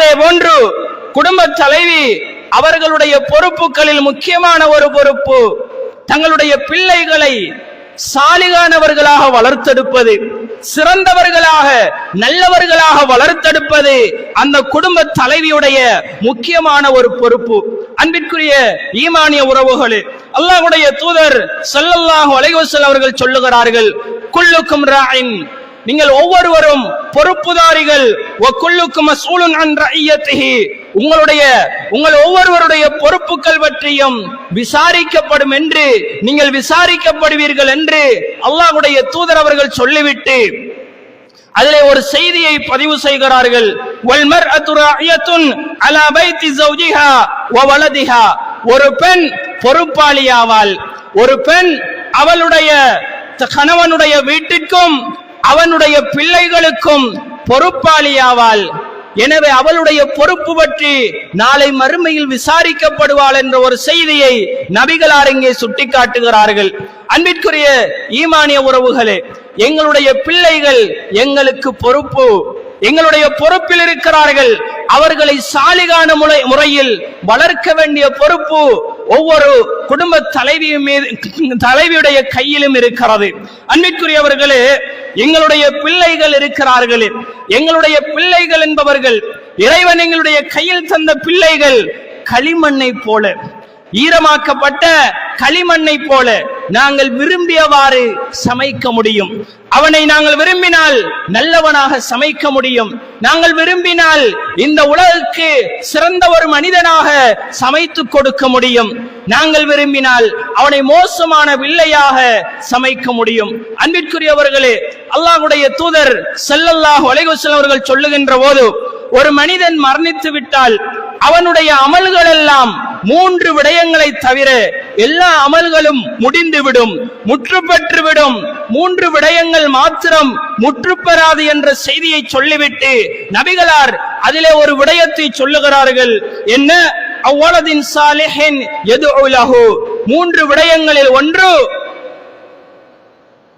அதே போன்று குடும்ப தலைவி அவர்களுடைய பொறுப்புகளில் முக்கியமான ஒரு பொறுப்பு தங்களுடைய பிள்ளைகளை சாலிகானவர்களாக வளர்த்தெடுப்பது சிறந்தவர்களாக நல்லவர்களாக வளர்த்தெடுப்பது அந்த குடும்ப தலைவியுடைய முக்கியமான ஒரு பொறுப்பு. அன்பிற்குரிய ஈமானிய உறவுகளே அல்லாஹுடைய தூதர் ஸல்லல்லாஹு அலைஹி அவர்கள் சொல்லுகிறார்கள் குல்லுக்கும் ராயின் நீங்கள் ஒவ்வொருவரும் பொறுப்புதாரிகள். உங்களுடைய உங்கள் ஒவ்வொருவருடைய பொறுப்புகள் பற்றியும் விசாரிக்கப்படும் என்று நீங்கள் விசாரிக்கப்படுவீர்கள் என்று அல்லாஹுடைய தூதர் அவர்கள் சொல்லிவிட்டு அதிலே ஒரு செய்தியை பதிவு செய்கிறார்கள். வ ஒரு பெண் பொறுப்பாளியாவாள். ஒரு பெண் அவளுடைய கணவனுடைய வீட்டிற்கும் அவனுடைய பிள்ளைகளுக்கும் பொறுப்பாளியாவாள். எனவே அவளுடைய பொறுப்பு பற்றி நாளை மறுமையில் விசாரிக்கப்படுவாள் என்ற ஒரு செய்தியை நபிகளார் இங்கே சுட்டிக்காட்டுகிறார்கள். அன்பிற்குரிய ஈமானிய உறவுகளே எங்களுடைய பிள்ளைகள் எங்களுக்கு பொறுப்பு. எங்களுடைய பொறுப்பில் இருக்கிறார்கள். அவர்களை சாலிகான முறை முறையில் வளர்க்க வேண்டிய பொறுப்பு ஒவ்வொரு குடும்ப தலைவியும் மீது தலைவியுடைய கையிலும் இருக்கிறது. அன்பிற்குரியவர்களே எங்களுடைய பிள்ளைகள் இருக்கிறார்களே. எங்களுடைய பிள்ளைகள் என்பவர்கள் இறைவன் எங்களுடைய கையில் தந்த பிள்ளைகள் களிமண்ணை போல. ஈரமாக்கப்பட்ட களிமண்ணை போல நாங்கள் விரும்பியவாறு சமைக்க முடியும். அவனை நாங்கள் விரும்பினால் நல்லவனாக சமைக்க முடியும். நாங்கள் விரும்பினால் இந்த உலகுக்கு சிறந்த ஒரு மனிதனாக சமைத்து கொடுக்க முடியும். நாங்கள் விரும்பினால் அவனை மோசமான வில்லையாக சமைக்க முடியும். அன்பிற்குரியவர்களே அல்லாஹுடைய தூதர் செல்லல்லாஹ் ஒலைகுசல் அவர்கள் சொல்லுகின்ற போது ஒரு மனிதன் மரணித்து விட்டால் அவனுடைய அமல்கள் எல்லாம் மூன்று விடயங்களை தவிர எல்லா அமல்களும் முடிந்துவிடும் முற்று பெற்றுவிடும் மூன்று விடயங்கள் மாத்திரம் முற்று பெறாது என்ற செய்தியை சொல்லிவிட்டு நபிகளார் அதிலே ஒரு விடயத்தை சொல்லுகிறார்கள். என்ன? அவ்வளதின் சாலிஹின் எது மூன்று விடயங்களில் ஒன்று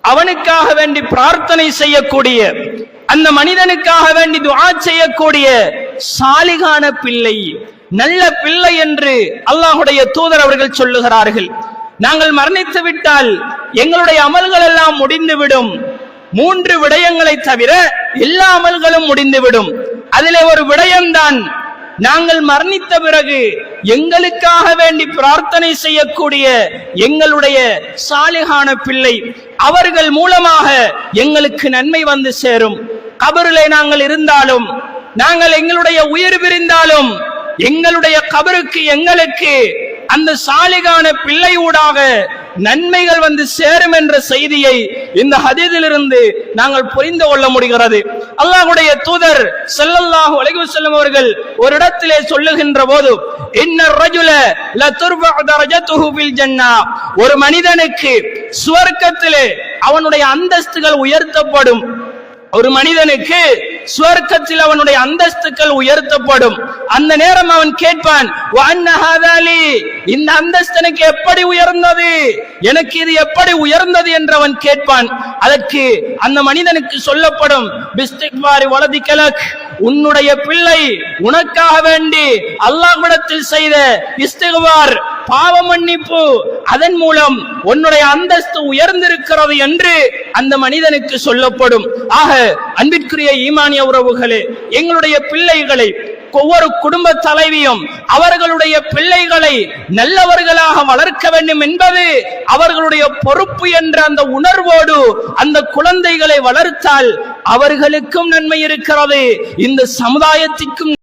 அவனுக்காக வேண்டி பிரார்த்தனை செய்யக்கூடிய அந்த மனிதனுக்காக வேண்டி துவா செய்யக்கூடிய சாலிகான பிள்ளை. நல்ல பிள்ளை என்று அல்லாஹுடைய தூதர் அவர்கள் சொல்லுகிறார்கள். நாங்கள் மரணித்து விட்டால் எங்களுடைய அமல்கள் எல்லாம் முடிந்துவிடும். மூன்று விடயங்களை தவிர எல்லா அமல்களும் முடிந்துவிடும். அதிலே ஒரு விடயம்தான் நாங்கள் மரணித்த பிறகு எங்களுக்காக வேண்டி பிரார்த்தனை செய்யக்கூடிய எங்களுடைய சாலிகான பிள்ளை அவர்கள் மூலமாக எங்களுக்கு நன்மை வந்து சேரும். கபருளை நாங்கள் இருந்தாலும் நாங்கள் எங்களுடைய உயிர் பிரிந்தாலும் எங்களுடைய கபருக்கு எங்களுக்கு அந்த சாலிகான பிள்ளை ஊடாக நன்மைகள் வந்து சேரும் என்ற செய்தியை இந்த ஹதீதிலிருந்து நாங்கள் புரிந்து கொள்ள முடிகிறது. அல்லாஹுடைய தூதர் செல்லல்லாஹு அலைகு செல்லும் அவர்கள் ஒரு இடத்திலே சொல்லுகின்ற போது இன்ன ரஜுல லதுர்ஃபு தரஜத்துஹு ஒரு மனிதனுக்கு சுவர்க்கத்திலே அவனுடைய அந்தஸ்துகள் உயர்த்தப்படும். ஒரு மனிதனுக்கு சுவர்க்கத்தில் அவனுடைய அந்தஸ்துக்கள் உயர்த்தப்படும். அந்த நேரம் அவன் கேட்பான் இந்த அந்தஸ்து எனக்கு எப்படி உயர்ந்தது? எனக்கு இது எப்படி உயர்ந்தது? என்று அவன் கேட்பான். அதற்கு அந்த மனிதனுக்கு சொல்லப்படும் பிஸ்திக்பாரி வலதி கிழக் உன்னுடைய பிள்ளை உனக்காக வேண்டி அல்லாஹ்விடத்தில் செய்த இஸ்திகுவார் பாவ மன்னிப்பு அதன் மூலம் உன்னுடைய அந்தஸ்து உயர்ந்திருக்கிறது என்று அந்த மனிதனுக்கு சொல்லப்படும். ஆக அன்பிற்குரிய ஈமானிய உறவுகளே எங்களுடைய பிள்ளைகளை ஒவ்வொரு குடும்ப தலைவியும் அவர்களுடைய பிள்ளைகளை நல்லவர்களாக வளர்க்க வேண்டும் என்பது அவர்களுடைய பொறுப்பு என்ற அந்த உணர்வோடு அந்த குழந்தைகளை வளர்த்தால் அவர்களுக்கும் நன்மை இருக்கிறது. இந்த சமுதாயத்திற்கும்